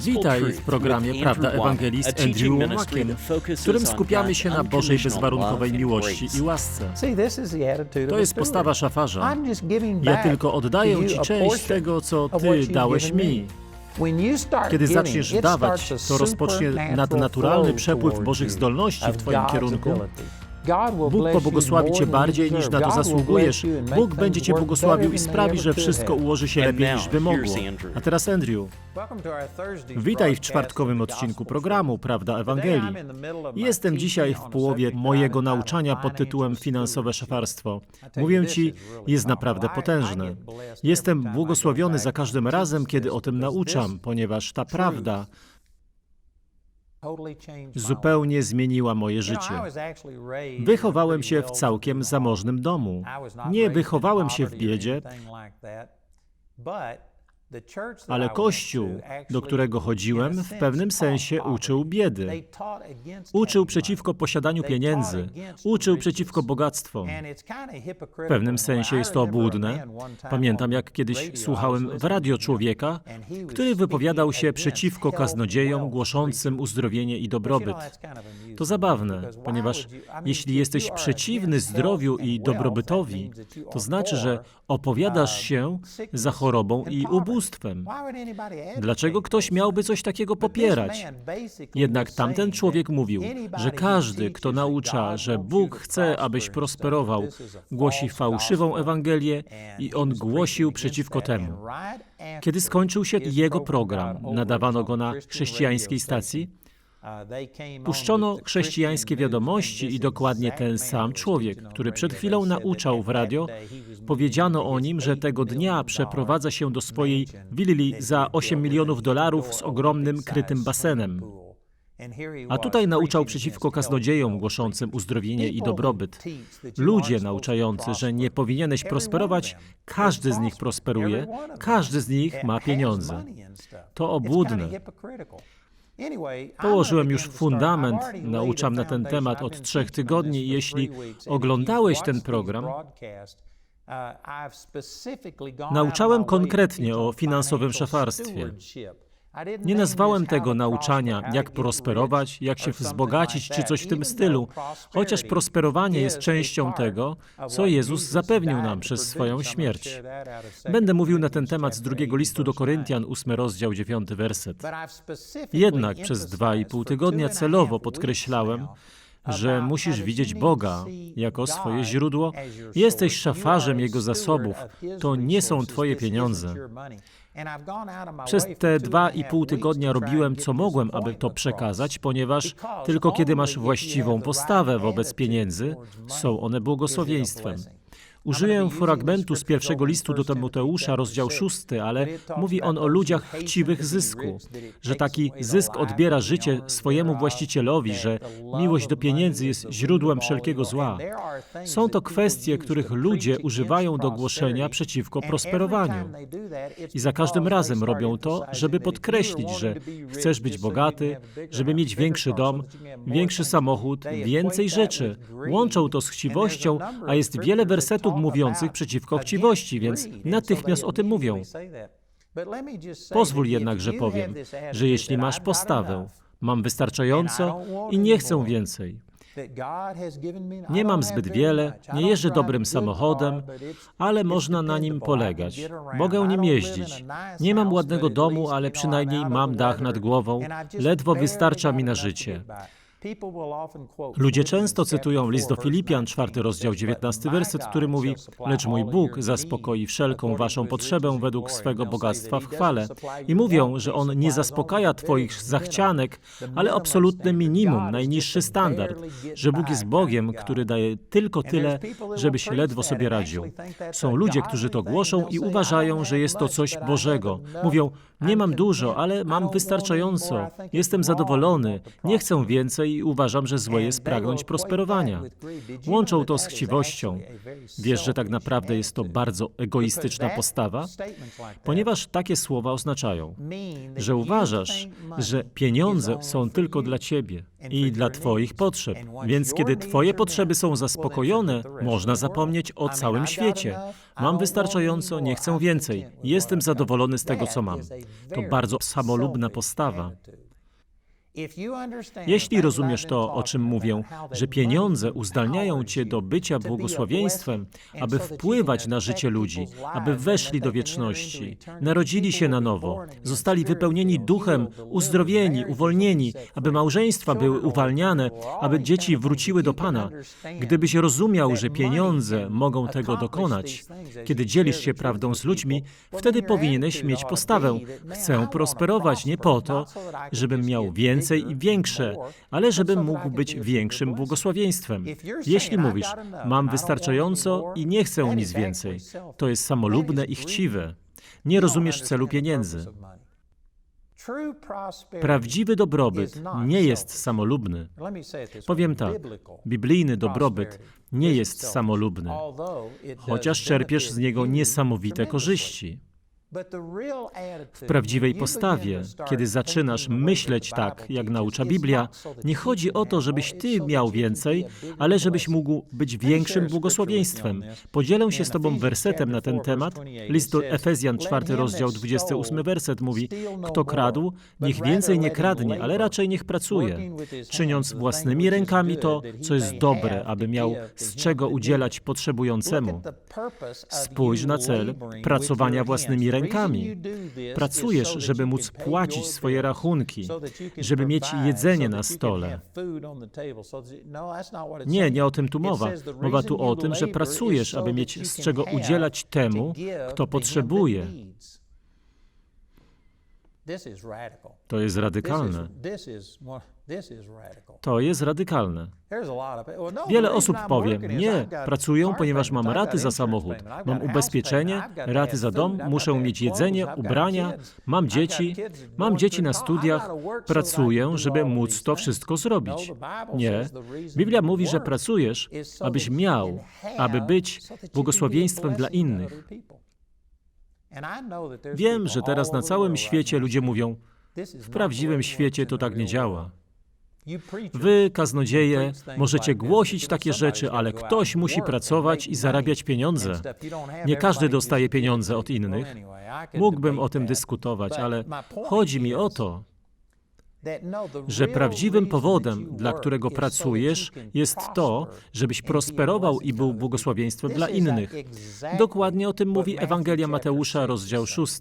Witaj w programie Prawda Ewangelii z Andrew Łomakiem, w którym skupiamy się na Bożej bezwarunkowej miłości i łasce. To jest postawa szafarza. Ja tylko oddaję Ci część tego, co Ty dałeś mi. Kiedy zaczniesz dawać, to rozpocznie nadnaturalny przepływ Bożych zdolności w Twoim kierunku. Bóg pobłogosławi Cię bardziej niż na to zasługujesz. Bóg będzie Cię błogosławił i sprawi, że wszystko ułoży się lepiej niż by mogło. A teraz Andrew, witaj w czwartkowym odcinku programu Prawda Ewangelii. Jestem dzisiaj w połowie mojego nauczania pod tytułem Finansowe szafarstwo. Mówię Ci, jest naprawdę potężne. Jestem błogosławiony za każdym razem, kiedy o tym nauczam, ponieważ ta prawda zupełnie zmieniła moje życie. Wychowałem się w całkiem zamożnym domu. Nie wychowałem się w biedzie, ale kościół, do którego chodziłem, w pewnym sensie uczył biedy. Uczył przeciwko posiadaniu pieniędzy, uczył przeciwko bogactwu. W pewnym sensie jest to obłudne. Pamiętam, jak kiedyś słuchałem w radio człowieka, który wypowiadał się przeciwko kaznodziejom głoszącym uzdrowienie i dobrobyt. To zabawne, ponieważ jeśli jesteś przeciwny zdrowiu i dobrobytowi, to znaczy, że opowiadasz się za chorobą i ubóstwem. Dlaczego ktoś miałby coś takiego popierać? Jednak tamten człowiek mówił, że każdy, kto naucza, że Bóg chce, abyś prosperował, głosi fałszywą Ewangelię i on głosił przeciwko temu. Kiedy skończył się jego program, nadawano go na chrześcijańskiej stacji, Puszczono chrześcijańskie wiadomości i dokładnie ten sam człowiek, który przed chwilą nauczał w radio, powiedziano o nim, że tego dnia przeprowadza się do swojej willi za 8 milionów dolarów z ogromnym krytym basenem. A tutaj nauczał przeciwko kaznodziejom głoszącym uzdrowienie i dobrobyt. Ludzie nauczający, że nie powinieneś prosperować, każdy z nich prosperuje, każdy z nich ma pieniądze. To obłudne. Położyłem już fundament, nauczam na ten temat od trzech tygodni. Jeśli oglądałeś ten program, nauczałem konkretnie o finansowym szafarstwie. Nie nazwałem tego nauczania, jak prosperować, jak się wzbogacić, czy coś w tym stylu, chociaż prosperowanie jest częścią tego, co Jezus zapewnił nam przez swoją śmierć. Będę mówił na ten temat z drugiego listu do Koryntian, ósmy rozdział, dziewiąty werset. Jednak przez dwa i pół tygodnia celowo podkreślałem, że musisz widzieć Boga jako swoje źródło. Jesteś szafarzem Jego zasobów. To nie są Twoje pieniądze. Przez te dwa i pół tygodnia robiłem, co mogłem, aby to przekazać, ponieważ tylko kiedy masz właściwą postawę wobec pieniędzy, są one błogosławieństwem. Użyję fragmentu z pierwszego listu do Tymoteusza, rozdział szósty, ale mówi on o ludziach chciwych zysku, że taki zysk odbiera życie swojemu właścicielowi, że miłość do pieniędzy jest źródłem wszelkiego zła. Są to kwestie, których ludzie używają do głoszenia przeciwko prosperowaniu. I za każdym razem robią to, żeby podkreślić, że chcesz być bogaty, żeby mieć większy dom, większy samochód, więcej rzeczy. Łączą to z chciwością, a jest wiele wersetów mówiących przeciwko chciwości, więc natychmiast o tym mówią. Pozwól jednak, że powiem, że jeśli masz postawę, mam wystarczająco i nie chcę więcej. Nie mam zbyt wiele, nie jeżdżę dobrym samochodem, ale można na nim polegać. Mogę nim jeździć. Nie mam ładnego domu, ale przynajmniej mam dach nad głową. Ledwo wystarcza mi na życie. Ludzie często cytują list do Filipian, czwarty rozdział, dziewiętnasty werset, który mówi Lecz mój Bóg zaspokoi wszelką waszą potrzebę według swego bogactwa w chwale. I mówią, że On nie zaspokaja twoich zachcianek, ale absolutne minimum, najniższy standard, że Bóg jest Bogiem, który daje tylko tyle, żebyś ledwo sobie radził. Są ludzie, którzy to głoszą i uważają, że jest to coś Bożego. Mówią, nie mam dużo, ale mam wystarczająco, jestem zadowolony, nie chcę więcej, i uważam, że złe jest pragnąć prosperowania. Łączą to z chciwością. Wiesz, że tak naprawdę jest to bardzo egoistyczna postawa, ponieważ takie słowa oznaczają, że uważasz, że pieniądze są tylko dla ciebie i dla twoich potrzeb. Więc kiedy twoje potrzeby są zaspokojone, można zapomnieć o całym świecie. Mam wystarczająco, nie chcę więcej. Jestem zadowolony z tego, co mam. To bardzo samolubna postawa. Jeśli rozumiesz to, o czym mówię, że pieniądze uzdalniają cię do bycia błogosławieństwem, aby wpływać na życie ludzi, aby weszli do wieczności, narodzili się na nowo, zostali wypełnieni duchem, uzdrowieni, uwolnieni, aby małżeństwa były uwalniane, aby dzieci wróciły do Pana. Gdybyś rozumiał, że pieniądze mogą tego dokonać, kiedy dzielisz się prawdą z ludźmi, wtedy powinieneś mieć postawę: chcę prosperować nie po to, żebym miał więcej, więcej i większe, ale żebym mógł być większym błogosławieństwem. Jeśli mówisz, mam wystarczająco i nie chcę nic więcej, to jest samolubne i chciwe. Nie rozumiesz celu pieniędzy. Prawdziwy dobrobyt nie jest samolubny. Powiem tak, biblijny dobrobyt nie jest samolubny, chociaż czerpiesz z niego niesamowite korzyści. W prawdziwej postawie, kiedy zaczynasz myśleć tak, jak naucza Biblia, nie chodzi o to, żebyś ty miał więcej, ale żebyś mógł być większym błogosławieństwem. Podzielę się z tobą wersetem na ten temat. List do Efezjan, 4 rozdział, 28 werset mówi, kto kradł, niech więcej nie kradnie, ale raczej niech pracuje, czyniąc własnymi rękami to, co jest dobre, aby miał z czego udzielać potrzebującemu. Spójrz na cel pracowania własnymi rękami rękami. Pracujesz, żeby móc płacić swoje rachunki, żeby mieć jedzenie na stole. Nie, nie o tym tu mowa. Mowa tu o tym, że pracujesz, aby mieć z czego udzielać temu, kto potrzebuje. To jest radykalne. To jest radykalne. No, Wiele osób powie, nie, pracuję, ponieważ mam raty za samochód, mam ubezpieczenie, raty za dom, muszę mieć jedzenie, ubrania, mam dzieci, mam dzieci na studiach, pracuję, żeby móc to wszystko zrobić. Nie, Biblia mówi, że pracujesz, abyś miał, aby być błogosławieństwem dla innych. Wiem, że teraz na całym świecie ludzie mówią, w prawdziwym świecie to tak nie działa. Wy, kaznodzieje, możecie głosić takie rzeczy, ale ktoś musi pracować i zarabiać pieniądze. Nie każdy dostaje pieniądze od innych. Mógłbym o tym dyskutować, ale chodzi mi o to, że prawdziwym powodem, dla którego pracujesz, jest to, żebyś prosperował i był błogosławieństwem dla innych. Dokładnie o tym mówi Ewangelia Mateusza, rozdział 6.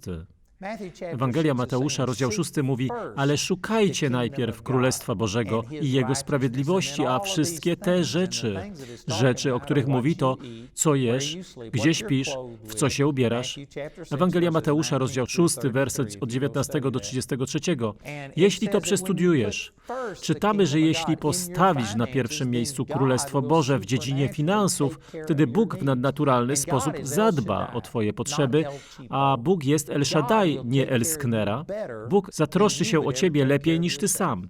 Ewangelia Mateusza, rozdział 6 mówi, ale szukajcie najpierw Królestwa Bożego i Jego sprawiedliwości, a wszystkie te rzeczy, rzeczy, o których mówi to, co jesz, gdzie śpisz, w co się ubierasz. Ewangelia Mateusza, rozdział 6, werset od 19 do 33. Jeśli to przestudiujesz, czytamy, że jeśli postawisz na pierwszym miejscu Królestwo Boże w dziedzinie finansów, wtedy Bóg w nadnaturalny sposób zadba o Twoje potrzeby, a Bóg jest El Shaddai, nie Elsknera. Bóg zatroszczy się o ciebie lepiej niż ty sam.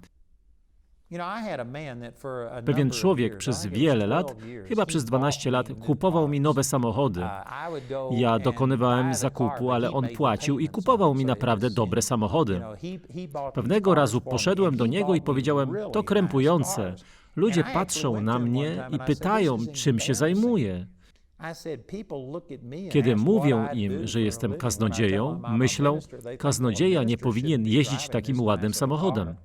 Pewien człowiek przez wiele lat, chyba przez 12 lat, kupował mi nowe samochody. Ja dokonywałem zakupu, ale on płacił i kupował mi naprawdę dobre samochody. Pewnego razu poszedłem do niego i powiedziałem: To krępujące. Ludzie patrzą na mnie i pytają, czym się zajmuję. Kiedy mówię im, że jestem kaznodzieją, myślą, kaznodzieja nie powinien jeździć takim ładnym samochodem.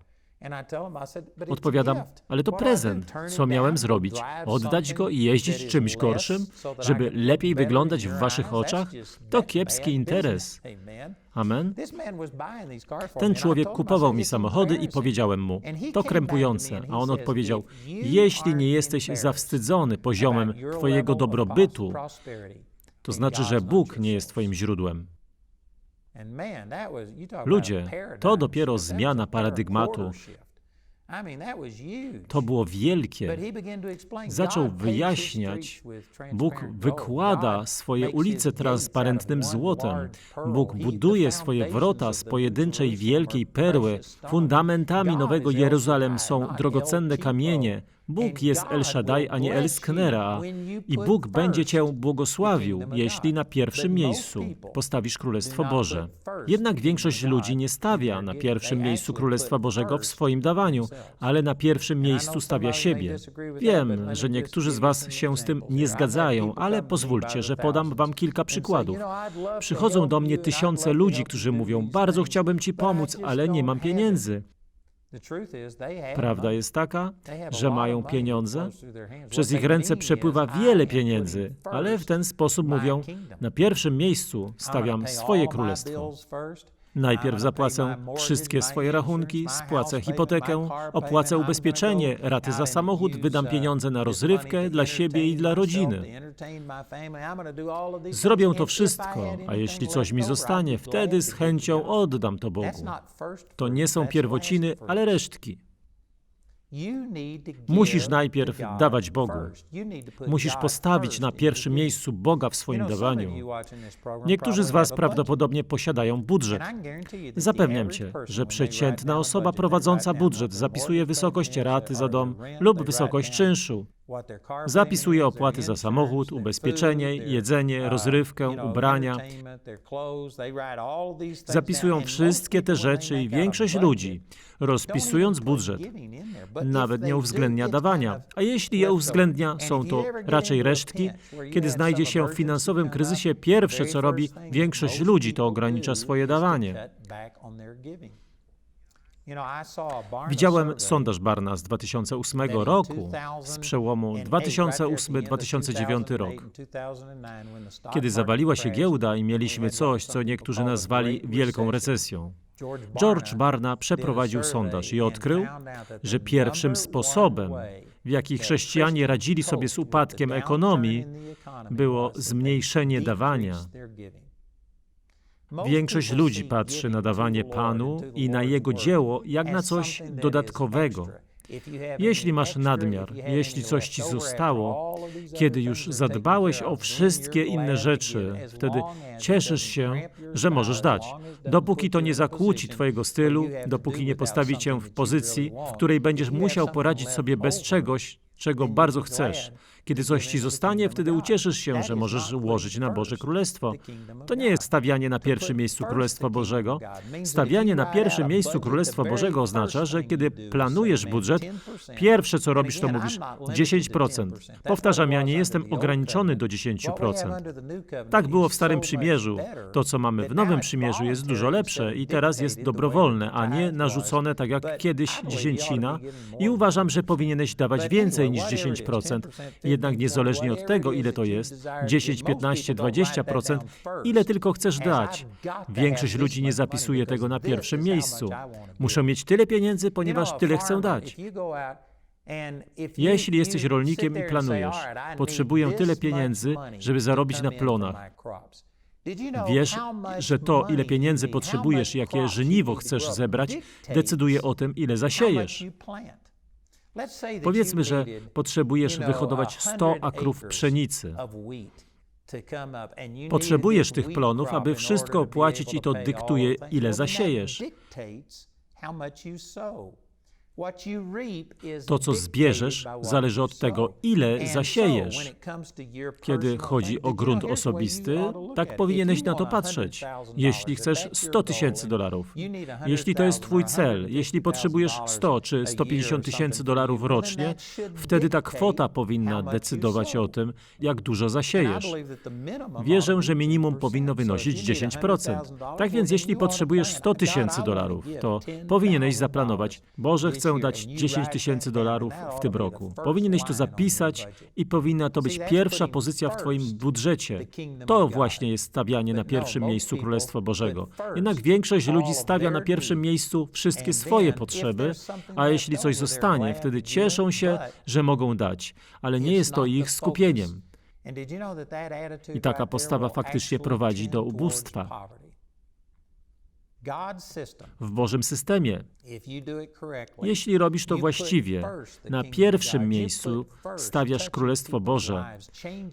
Odpowiadam, ale to prezent. Co miałem zrobić? Oddać go i jeździć czymś gorszym, żeby lepiej wyglądać w waszych oczach? To kiepski interes. Amen. Ten człowiek kupował mi samochody i powiedziałem mu, to krępujące. A on odpowiedział, jeśli nie jesteś zawstydzony poziomem twojego dobrobytu, to znaczy, że Bóg nie jest twoim źródłem. Ludzie, to dopiero zmiana paradygmatu. To było wielkie. Zaczął wyjaśniać, Bóg wykłada swoje ulice transparentnym złotem. Bóg buduje swoje wrota z pojedynczej wielkiej perły. Fundamentami Nowego Jeruzalem są drogocenne kamienie. Bóg jest El Shaddai, a nie El Sknera. I Bóg będzie Cię błogosławił, jeśli na pierwszym miejscu postawisz Królestwo Boże. Jednak większość ludzi nie stawia na pierwszym miejscu Królestwa Bożego w swoim dawaniu, ale na pierwszym miejscu stawia siebie. Wiem, że niektórzy z Was się z tym nie zgadzają, ale pozwólcie, że podam Wam kilka przykładów. Przychodzą do mnie tysiące ludzi, którzy mówią: Bardzo chciałbym Ci pomóc, ale nie mam pieniędzy. Prawda jest taka, że mają pieniądze. Przez ich ręce przepływa wiele pieniędzy, ale w ten sposób mówią: Na pierwszym miejscu stawiam swoje królestwo. Najpierw zapłacę wszystkie swoje rachunki, spłacę hipotekę, opłacę ubezpieczenie, raty za samochód, wydam pieniądze na rozrywkę dla siebie i dla rodziny. Zrobię to wszystko, a jeśli coś mi zostanie, wtedy z chęcią oddam to Bogu. To nie są pierwociny, ale resztki. Musisz najpierw dawać Bogu. Musisz postawić na pierwszym miejscu Boga w swoim dawaniu. Niektórzy z Was prawdopodobnie posiadają budżet. Zapewniam Cię, że przeciętna osoba prowadząca budżet zapisuje wysokość raty za dom lub wysokość czynszu. Zapisuje opłaty za samochód, ubezpieczenie, jedzenie, rozrywkę, ubrania. Zapisują wszystkie te rzeczy i większość ludzi, rozpisując budżet, nawet nie uwzględnia dawania. A jeśli je uwzględnia, są to raczej resztki. Kiedy znajdzie się w finansowym kryzysie, pierwsze co robi większość ludzi, to ogranicza swoje dawanie. Widziałem sondaż Barna z 2008 roku, z przełomu 2008-2009 rok, kiedy zawaliła się giełda i mieliśmy coś, co niektórzy nazwali wielką recesją. George Barna przeprowadził sondaż i odkrył, że pierwszym sposobem, w jaki chrześcijanie radzili sobie z upadkiem ekonomii, było zmniejszenie dawania. Większość ludzi patrzy na dawanie Panu i na Jego dzieło jak na coś dodatkowego. Jeśli masz nadmiar, jeśli coś ci zostało, kiedy już zadbałeś o wszystkie inne rzeczy, wtedy cieszysz się, że możesz dać. Dopóki to nie zakłóci Twojego stylu, dopóki nie postawi Cię w pozycji, w której będziesz musiał poradzić sobie bez czegoś, czego bardzo chcesz. Kiedy coś ci zostanie, wtedy ucieszysz się, że możesz ułożyć na Boże Królestwo. To nie jest stawianie na pierwszym miejscu Królestwa Bożego. Stawianie na pierwszym miejscu Królestwa Bożego oznacza, że kiedy planujesz budżet, pierwsze co robisz, to mówisz 10%. Powtarzam, ja nie jestem ograniczony do 10%. Tak było w Starym Przymierzu. To, co mamy w Nowym Przymierzu, jest dużo lepsze i teraz jest dobrowolne, a nie narzucone tak jak kiedyś dziesięcina. I uważam, że powinieneś dawać więcej niż 10%. Jednak niezależnie od tego, ile to jest 10, 15, 20%, ile tylko chcesz dać. Większość ludzi nie zapisuje tego na pierwszym miejscu. Muszę mieć tyle pieniędzy, ponieważ tyle chcę dać. Jeśli jesteś rolnikiem i planujesz, potrzebuję tyle pieniędzy, żeby zarobić na plonach. Wiesz, że to, ile pieniędzy potrzebujesz, jakie żniwo chcesz zebrać, decyduje o tym, ile zasiejesz. Powiedzmy, że potrzebujesz wyhodować 100 akrów pszenicy. Potrzebujesz tych plonów, aby wszystko opłacić i to dyktuje, ile zasiejesz. To, co zbierzesz, zależy od tego, ile zasiejesz. Kiedy chodzi o grunt osobisty, tak powinieneś na to patrzeć. Jeśli chcesz 100 tysięcy dolarów, jeśli to jest Twój cel, jeśli potrzebujesz 100 czy 150 tysięcy dolarów rocznie, wtedy ta kwota powinna decydować o tym, jak dużo zasiejesz. Wierzę, że minimum powinno wynosić 10%. Tak więc, jeśli potrzebujesz 100 tysięcy dolarów, to powinieneś zaplanować, Boże, chcę chcę dać 10 tysięcy dolarów w tym roku. Powinieneś to zapisać i powinna to być pierwsza pozycja w Twoim budżecie. To właśnie jest stawianie na pierwszym miejscu Królestwa Bożego. Jednak większość ludzi stawia na pierwszym miejscu wszystkie swoje potrzeby, a jeśli coś zostanie, wtedy cieszą się, że mogą dać, ale nie jest to ich skupieniem. I taka postawa faktycznie prowadzi do ubóstwa. W Bożym systemie, jeśli robisz to właściwie, na pierwszym miejscu stawiasz Królestwo Boże.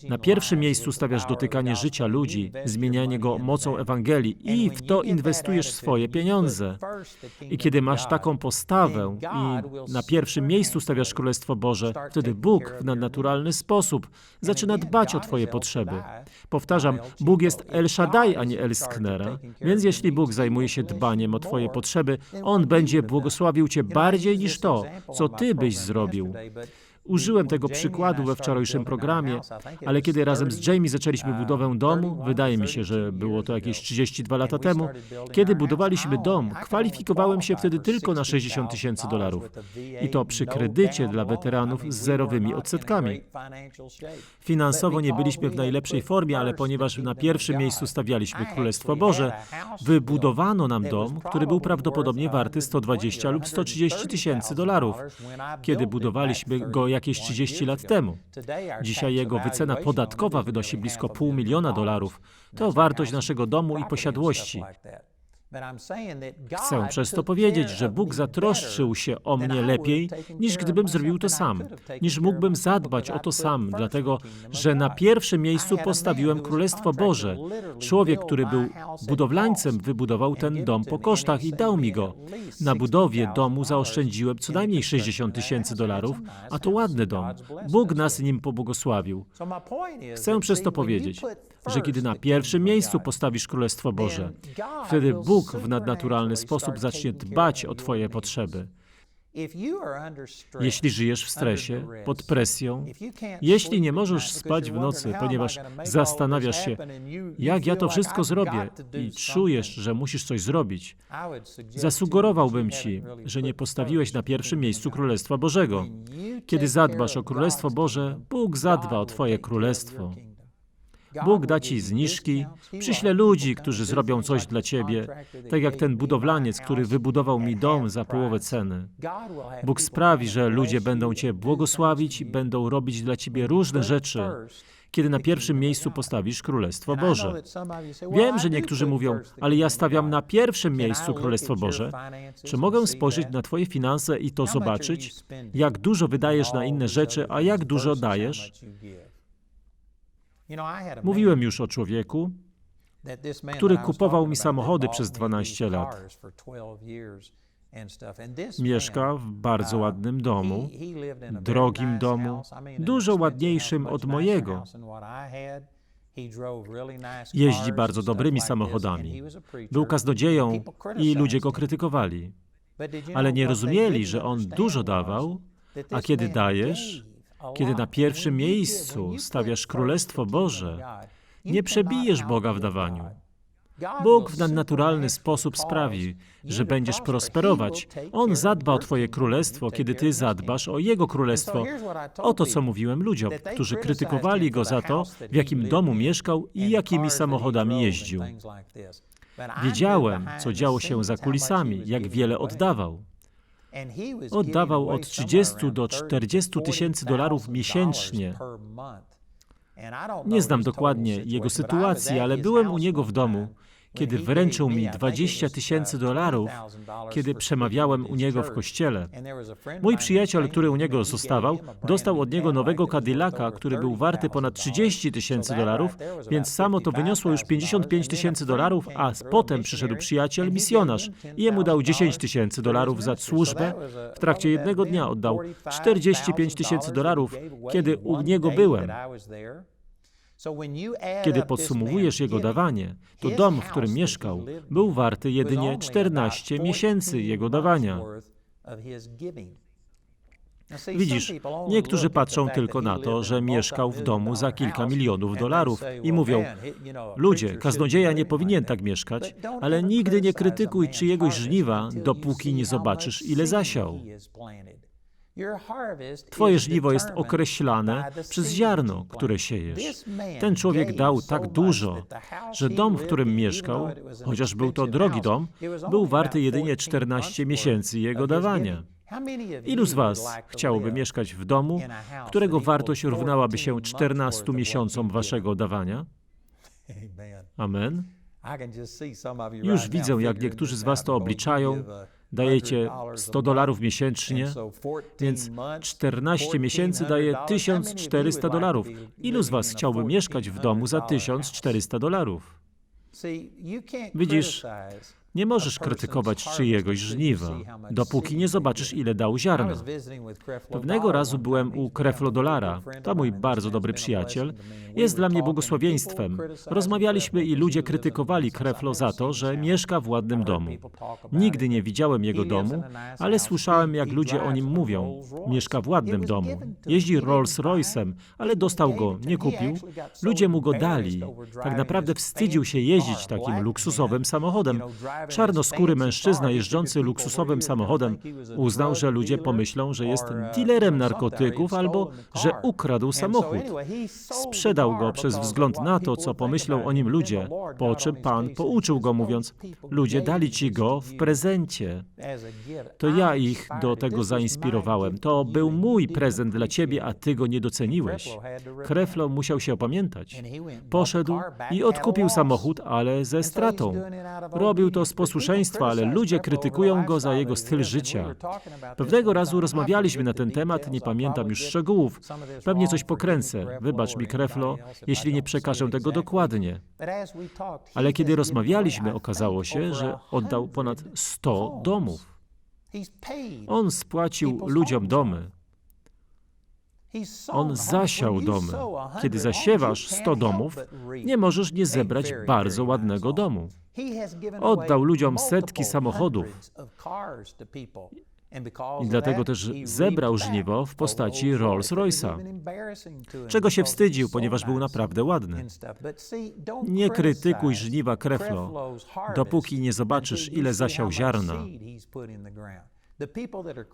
Na pierwszym miejscu stawiasz dotykanie życia ludzi, zmienianie go mocą Ewangelii. I w to inwestujesz swoje pieniądze. I kiedy masz taką postawę i na pierwszym miejscu stawiasz Królestwo Boże, wtedy Bóg w nadnaturalny sposób zaczyna dbać o Twoje potrzeby. Powtarzam, Bóg jest El Shaddai, a nie El Sknera, więc jeśli Bóg zajmuje się dbaniem o Twoje potrzeby, On będzie błogosławił Cię bardziej niż to, co Ty byś zrobił. Użyłem tego przykładu we wczorajszym programie, ale kiedy razem z Jamie zaczęliśmy budowę domu, wydaje mi się, że było to jakieś 32 lata temu, kiedy budowaliśmy dom, kwalifikowałem się wtedy tylko na 60 tysięcy dolarów. I to przy kredycie dla weteranów z zerowymi odsetkami. Finansowo nie byliśmy w najlepszej formie, ale ponieważ na pierwszym miejscu stawialiśmy Królestwo Boże, wybudowano nam dom, który był prawdopodobnie warty 120 lub 130 tysięcy dolarów. Kiedy budowaliśmy go jakieś 30 lat temu. Dzisiaj jego wycena podatkowa wynosi blisko pół miliona dolarów. To wartość naszego domu i posiadłości. Chcę przez to powiedzieć, że Bóg zatroszczył się o mnie lepiej, niż gdybym zrobił to sam, niż mógłbym zadbać o to sam, dlatego że na pierwszym miejscu postawiłem Królestwo Boże. Człowiek, który był budowlańcem, wybudował ten dom po kosztach i dał mi go. Na budowie domu zaoszczędziłem co najmniej 60 tysięcy dolarów, a to ładny dom. Bóg nas nim pobłogosławił. Chcę przez to powiedzieć, że kiedy na pierwszym miejscu postawisz Królestwo Boże, wtedy Bóg w nadnaturalny sposób zacznie dbać o Twoje potrzeby. Jeśli żyjesz w stresie, pod presją, jeśli nie możesz spać w nocy, ponieważ zastanawiasz się, jak ja to wszystko zrobię i czujesz, że musisz coś zrobić, zasugerowałbym Ci, że nie postawiłeś na pierwszym miejscu Królestwa Bożego. Kiedy zadbasz o Królestwo Boże, Bóg zadba o Twoje Królestwo. Bóg da ci zniżki, przyśle ludzi, którzy zrobią coś dla ciebie, tak jak ten budowlaniec, który wybudował mi dom za połowę ceny. Bóg sprawi, że ludzie będą cię błogosławić, będą robić dla ciebie różne rzeczy, kiedy na pierwszym miejscu postawisz Królestwo Boże. Wiem, że niektórzy mówią, ale ja stawiam na pierwszym miejscu Królestwo Boże. Czy mogę spojrzeć na Twoje finanse i to zobaczyć? Jak dużo wydajesz na inne rzeczy, a jak dużo dajesz? Mówiłem już o człowieku, który kupował mi samochody przez 12 lat. Mieszka w bardzo ładnym domu, drogim domu, dużo ładniejszym od mojego. Jeździ bardzo dobrymi samochodami. Był kaznodzieją i ludzie go krytykowali. Ale nie rozumieli, że on dużo dawał, a kiedy dajesz, kiedy na pierwszym miejscu stawiasz Królestwo Boże, nie przebijesz Boga w dawaniu. Bóg w nadnaturalny sposób sprawi, że będziesz prosperować. On zadba o Twoje królestwo, kiedy Ty zadbasz o Jego królestwo. Oto co mówiłem ludziom, którzy krytykowali Go za to, w jakim domu mieszkał i jakimi samochodami jeździł. Wiedziałem, co działo się za kulisami, jak wiele oddawał. Oddawał od 30 do 40 tysięcy dolarów miesięcznie. Nie znam dokładnie jego sytuacji, ale byłem u niego w domu kiedy wręczył mi 20 tysięcy dolarów, kiedy przemawiałem u niego w kościele. Mój przyjaciel, który u niego zostawał, dostał od niego nowego Cadillaca, który był warty ponad 30 tysięcy dolarów, więc samo to wyniosło już 55 tysięcy dolarów, a potem przyszedł przyjaciel, misjonarz i jemu dał 10 tysięcy dolarów za służbę. W trakcie jednego dnia oddał 45 tysięcy dolarów, kiedy u niego byłem. Kiedy podsumowujesz jego dawanie, to dom, w którym mieszkał, był warty jedynie 14 miesięcy jego dawania. Widzisz, niektórzy patrzą tylko na to, że mieszkał w domu za kilka milionów dolarów i mówią, ludzie, kaznodzieja nie powinien tak mieszkać, ale nigdy nie krytykuj czyjegoś żniwa, dopóki nie zobaczysz, ile zasiał. Twoje żniwo jest określane przez ziarno, które siejesz. Ten człowiek dał tak dużo, że dom, w którym mieszkał, chociaż był to drogi dom, był warty jedynie 14 miesięcy jego dawania. Ilu z Was chciałoby mieszkać w domu, którego wartość równałaby się 14 miesiącom Waszego dawania? Amen. Już widzę, jak niektórzy z Was to obliczają. Dajecie 100 dolarów miesięcznie, więc 14 miesięcy daje 1400 dolarów. Ilu z Was chciałby mieszkać w domu za 1400 dolarów? Widzisz, Nie możesz krytykować czyjegoś żniwa, dopóki nie zobaczysz, ile dał ziarna. Pewnego razu byłem u Kreflo Dolara. To mój bardzo dobry przyjaciel. Jest dla mnie błogosławieństwem. Rozmawialiśmy i ludzie krytykowali Kreflo za to, że mieszka w ładnym domu. Nigdy nie widziałem jego domu, ale słyszałem, jak ludzie o nim mówią. Mieszka w ładnym domu. Jeździ Rolls Royce'em, ale dostał go, nie kupił. Ludzie mu go dali. Tak naprawdę wstydził się jeździć takim luksusowym samochodem. Czarnoskóry mężczyzna jeżdżący luksusowym samochodem uznał, że ludzie pomyślą, że jest dealerem narkotyków albo że ukradł samochód. Sprzedał go przez wzgląd na to, co pomyślą o nim ludzie, po czym Pan pouczył go, mówiąc: Ludzie dali ci go w prezencie. To ja ich do tego zainspirowałem. To był mój prezent dla ciebie, a ty go nie doceniłeś. Kreflo musiał się opamiętać. Poszedł i odkupił samochód, ale ze stratą. Robił to z posłuszeństwa, ale ludzie krytykują go za jego styl życia. Pewnego razu rozmawialiśmy na ten temat, nie pamiętam już szczegółów. Pewnie coś pokręcę. Wybacz mi, Kreflo, jeśli nie przekażę tego dokładnie. Ale kiedy rozmawialiśmy, okazało się, że oddał ponad 100 domów. On spłacił ludziom domy. On zasiał domy. Kiedy zasiewasz 100 domów, nie możesz nie zebrać bardzo ładnego domu. Oddał ludziom setki samochodów. I dlatego też zebrał żniwo w postaci Rolls-Royce'a, czego się wstydził, ponieważ był naprawdę ładny. Nie krytykuj żniwa Kreflo, dopóki nie zobaczysz, ile zasiał ziarna.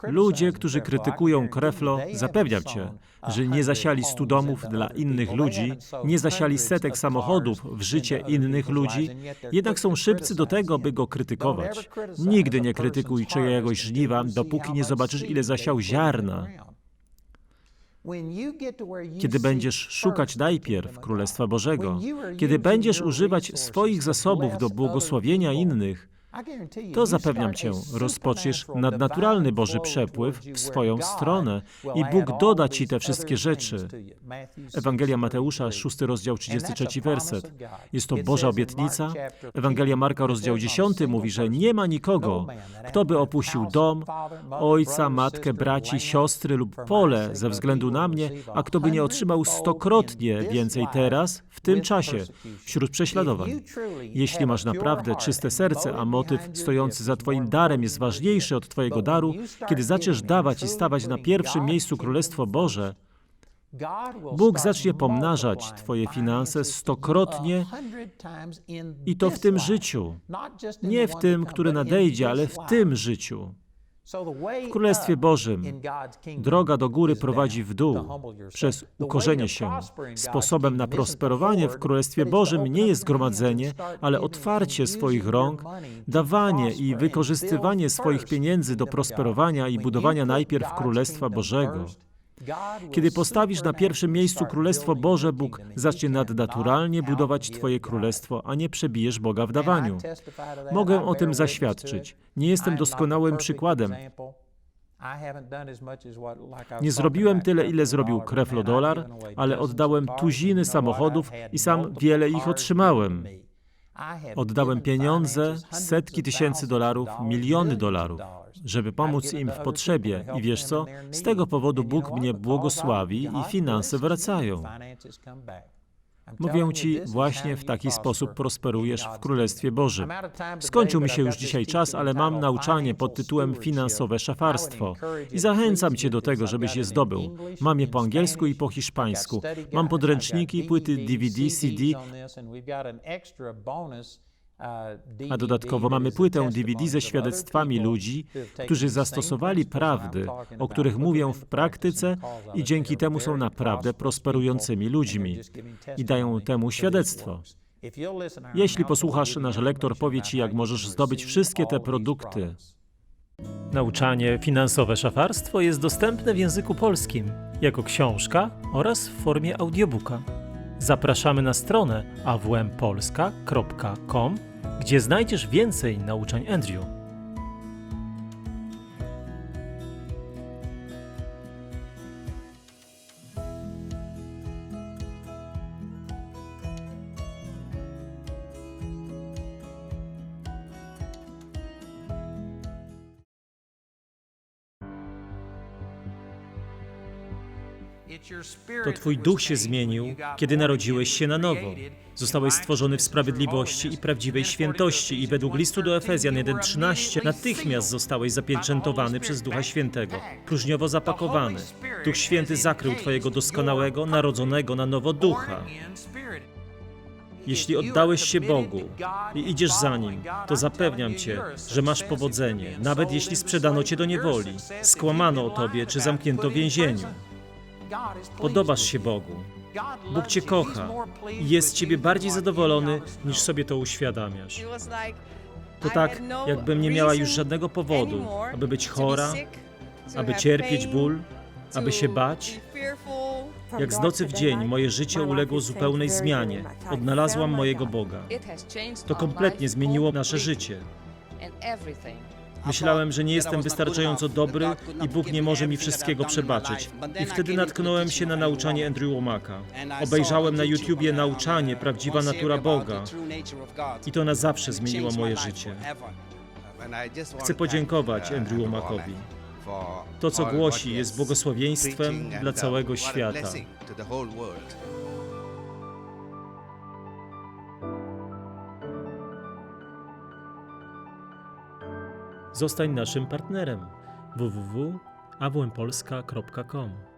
Ludzie, którzy krytykują Kreflo, zapewniam cię, że nie zasiali stu domów dla innych ludzi, nie zasiali setek samochodów w życie innych ludzi, jednak są szybcy do tego, by go krytykować. Nigdy nie krytykuj czyjegoś żniwa, dopóki nie zobaczysz, ile zasiał ziarna. Kiedy będziesz szukać najpierw Królestwa Bożego, kiedy będziesz używać swoich zasobów do błogosławienia innych, to zapewniam cię, rozpoczniesz nadnaturalny Boży przepływ w swoją stronę i Bóg doda ci te wszystkie rzeczy. Ewangelia Mateusza, 6 rozdział, 33 werset. Jest to Boża obietnica. Ewangelia Marka, rozdział 10 mówi, że nie ma nikogo, kto by opuścił dom, ojca, matkę, braci, siostry lub pole ze względu na mnie, a kto by nie otrzymał stokrotnie więcej teraz, w tym czasie, wśród prześladowań. Jeśli masz naprawdę czyste serce, a motyw stojący za Twoim darem jest ważniejszy od Twojego daru, kiedy zaczniesz dawać i stawać na pierwszym miejscu Królestwo Boże, Bóg zacznie pomnażać Twoje finanse stokrotnie i to w tym życiu. Nie w tym, które nadejdzie, ale w tym życiu. W Królestwie Bożym droga do góry prowadzi w dół przez ukorzenie się. Sposobem na prosperowanie w Królestwie Bożym nie jest gromadzenie, ale otwarcie swoich rąk, dawanie i wykorzystywanie swoich pieniędzy do prosperowania i budowania najpierw Królestwa Bożego. Kiedy postawisz na pierwszym miejscu Królestwo Boże, Bóg zacznie nadnaturalnie budować Twoje królestwo, a nie przebijesz Boga w dawaniu. Mogę o tym zaświadczyć. Nie jestem doskonałym przykładem. Nie zrobiłem tyle, ile zrobił Kreflo Dolar, ale oddałem tuziny samochodów i sam wiele ich otrzymałem. Oddałem pieniądze, setki tysięcy dolarów, miliony dolarów, żeby pomóc im w potrzebie. I wiesz co? Z tego powodu Bóg mnie błogosławi i finanse wracają. Mówię Ci, właśnie w taki sposób prosperujesz w Królestwie Bożym. Skończył mi się już dzisiaj czas, ale mam nauczanie pod tytułem Finansowe szafarstwo i zachęcam Cię do tego, żebyś je zdobył. Mam je po angielsku i po hiszpańsku. Mam podręczniki, płyty DVD, CD, a dodatkowo mamy płytę DVD ze świadectwami ludzi, którzy zastosowali prawdy, o których mówią w praktyce i dzięki temu są naprawdę prosperującymi ludźmi i dają temu świadectwo. Jeśli posłuchasz, nasz lektor powie Ci, jak możesz zdobyć wszystkie te produkty. Nauczanie Finansowe Szafarstwo jest dostępne w języku polskim, jako książka oraz w formie audiobooka. Zapraszamy na stronę awmpolska.com, gdzie znajdziesz więcej nauczań Andrew. To Twój duch się zmienił, kiedy narodziłeś się na nowo. Zostałeś stworzony w sprawiedliwości i prawdziwej świętości i według listu do Efezjan 1.13 natychmiast zostałeś zapieczętowany przez Ducha Świętego, próżniowo zapakowany. Duch Święty zakrył Twojego doskonałego, narodzonego na nowo ducha. Jeśli oddałeś się Bogu i idziesz za Nim, to zapewniam Cię, że masz powodzenie, nawet jeśli sprzedano Cię do niewoli, skłamano o Tobie czy zamknięto w więzieniu. Podobasz się Bogu. Bóg Cię kocha i jest z Ciebie bardziej zadowolony, niż sobie to uświadamiasz. To tak, jakbym nie miała już żadnego powodu, aby być chora, aby cierpieć ból, aby się bać. Jak z nocy w dzień moje życie uległo zupełnej zmianie. Odnalazłam mojego Boga. To kompletnie zmieniło nasze życie. Myślałem, że nie jestem wystarczająco dobry i Bóg nie może mi wszystkiego przebaczyć. I wtedy natknąłem się na nauczanie Andrew Womaka. Obejrzałem na YouTubie nauczanie Prawdziwa Natura Boga i to na zawsze zmieniło moje życie. Chcę podziękować Andrew Womakowi. To, co głosi, jest błogosławieństwem dla całego świata. Zostań naszym partnerem. www.awmpolska.com